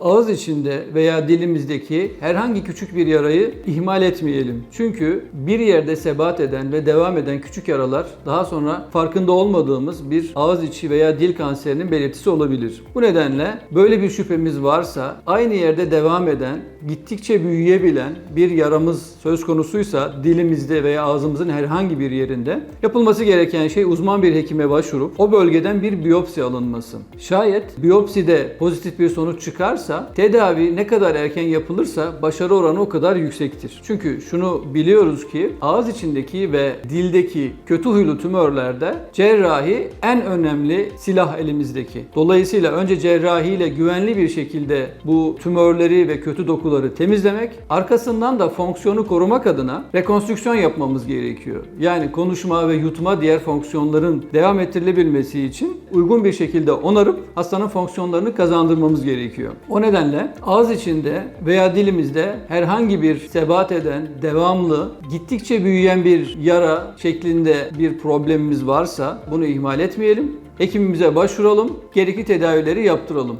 ağız içinde veya dilimizdeki herhangi küçük bir yarayı ihmal etmeyelim. Çünkü bir yerde sebat eden ve devam eden küçük yaralar daha sonra farkında olmadığımız bir ağız içi veya dil kanserinin belirtisi olabilir. Bu nedenle böyle bir şüphemiz varsa aynı yerde devam eden, gittikçe büyüyebilen bir yaramız söz konusuysa dilimizde veya ağzımızın herhangi bir yerinde yapılması gereken şey uzman bir hekime başvurup o bölgeden bir biyopsi alınması. Şayet biyopside pozitif bir sonuç çıkarsa tedavi ne kadar erken yapılırsa başarı oranı o kadar yüksektir. Çünkü şunu biliyoruz ki ağız içindeki ve dildeki kötü huylu tümörlerde cerrahi en önemli silah elimizdeki. Dolayısıyla önce cerrahiyle güvenli bir şekilde bu tümörleri ve kötü dokuları temizlemek, arkasından da fonksiyonu korumak adına rekonstrüksiyon yapmamız gerekiyor. Yani konuşma ve yutma diğer fonksiyonların devam ettirilebilmesi için uygun bir şekilde onarıp hastanın fonksiyonlarını kazandırmamız gerekiyor. O nedenle ağız içinde veya dilimizde herhangi bir sebat eden, devamlı, gittikçe büyüyen bir yara şeklinde bir problemimiz varsa bunu ihmal etmeyelim. Hekimimize başvuralım, gerekli tedavileri yaptıralım.